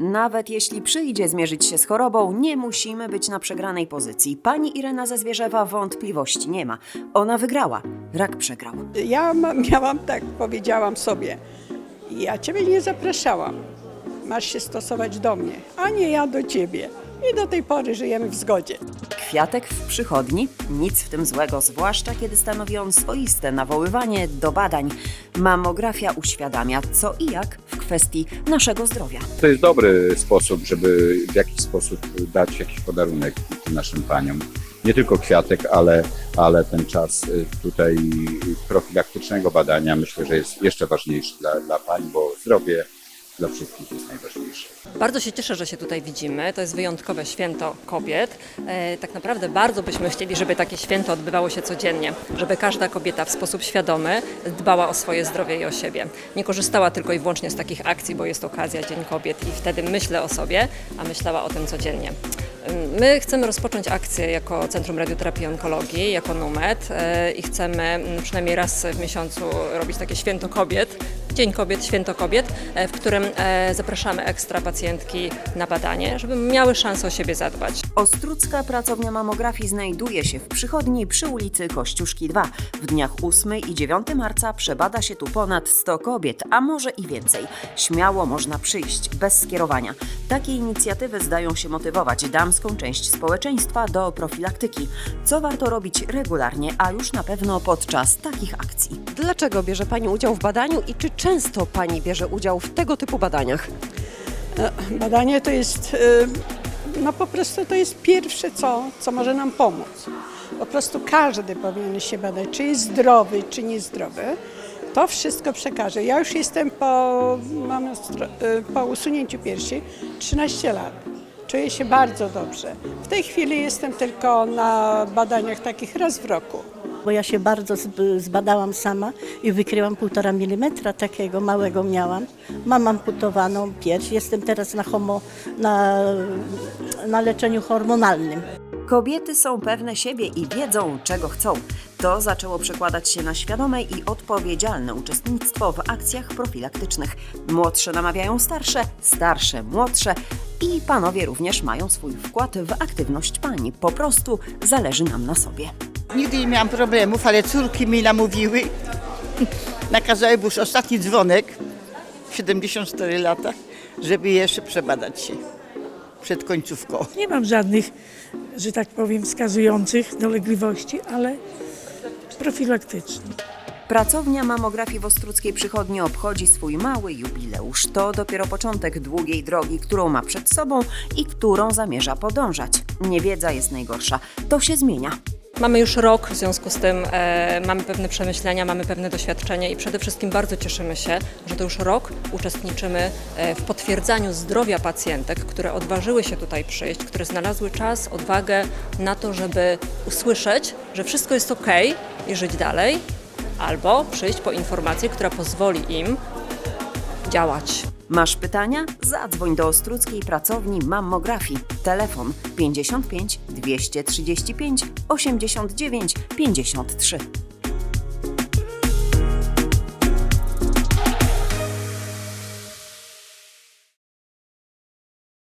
Nawet jeśli przyjdzie zmierzyć się z chorobą, nie musimy być na przegranej pozycji. Pani Irena ze Zwierzewa wątpliwości nie ma. Ona wygrała. Rak przegrał. Ja miałam tak, powiedziałam sobie, ja ciebie nie zapraszałam, masz się stosować do mnie, a nie ja do ciebie. I do tej pory żyjemy w zgodzie. Kwiatek w przychodni? Nic w tym złego, zwłaszcza kiedy stanowi on swoiste nawoływanie do badań. Mamografia uświadamia co i jak w kwestii naszego zdrowia. To jest dobry sposób, żeby w jakiś sposób dać jakiś podarunek naszym paniom. Nie tylko kwiatek, ale, ale ten czas y, tutaj profilaktycznego badania myślę, że jest jeszcze ważniejszy dla, dla pań, bo zdrowie dla wszystkich jest najważniejsze. Bardzo się cieszę, że się tutaj widzimy. To jest wyjątkowe święto kobiet. E, tak naprawdę bardzo byśmy chcieli, żeby takie święto odbywało się codziennie, żeby każda kobieta w sposób świadomy dbała o swoje zdrowie i o siebie. Nie korzystała tylko i wyłącznie z takich akcji, bo jest okazja Dzień Kobiet i wtedy myślę o sobie, a myślała o tym codziennie. My chcemy rozpocząć akcję jako Centrum Radioterapii i Onkologii, jako NUMED e, i chcemy mm, przynajmniej raz w miesiącu robić takie święto kobiet, Dzień Kobiet, Święto Kobiet, e, w którym e, zapraszamy ekstra pacjentki na badanie, żeby miały szansę o siebie zadbać. Ostrucka pracownia mamografii znajduje się w przychodni przy ulicy Kościuszki 2. W dniach 8 i 9 marca przebada się tu ponad 100 kobiet, a może i więcej. Śmiało można przyjść, bez skierowania. Takie inicjatywy zdają się motywować damską część społeczeństwa do profilaktyki, co warto robić regularnie, a już na pewno podczas takich akcji. Dlaczego bierze Pani udział w badaniu i czy często Pani bierze udział w tego typu badaniach? E, Badanie to jest, e, no po prostu to jest pierwsze, co, co może nam pomóc. Po prostu każdy powinien się badać, czy jest zdrowy, czy niezdrowy. To wszystko przekaże. Ja już jestem po, mam, e, po usunięciu piersi 13 lat. Czuję się bardzo dobrze. W tej chwili jestem tylko na badaniach takich raz w roku. Bo ja się bardzo zb- zbadałam sama i wykryłam półtora milimetra takiego małego miałam. Mam amputowaną pierś, jestem teraz na, homo, na, na leczeniu hormonalnym. Kobiety są pewne siebie i wiedzą, czego chcą. To zaczęło przekładać się na świadome i odpowiedzialne uczestnictwo w akcjach profilaktycznych. Młodsze namawiają starsze, starsze młodsze i panowie również mają swój wkład w aktywność pań. Po prostu zależy nam na sobie. Nigdy nie miałam problemów, ale córki mi namówiły. Nakazały, bo już ostatni dzwonek, 74 lata, żeby jeszcze przebadać się przed końcówką. Nie mam żadnych, że tak powiem, wskazujących dolegliwości, ale profilaktycznych. Pracownia mamografii w Ostruckiej Przychodni obchodzi swój mały jubileusz. To dopiero początek długiej drogi, którą ma przed sobą i którą zamierza podążać. Niewiedza jest najgorsza. To się zmienia. Mamy już rok, w związku z tym e, mamy pewne przemyślenia, mamy pewne doświadczenie i przede wszystkim bardzo cieszymy się, że to już rok uczestniczymy e, w potwierdzaniu zdrowia pacjentek, które odważyły się tutaj przyjść, które znalazły czas, odwagę na to, żeby usłyszeć, że wszystko jest ok i żyć dalej, albo przyjść po informację, która pozwoli im działać. Masz pytania? Zadzwoń do Ostruckiej Pracowni Mammografii. Telefon 55 235 89 53.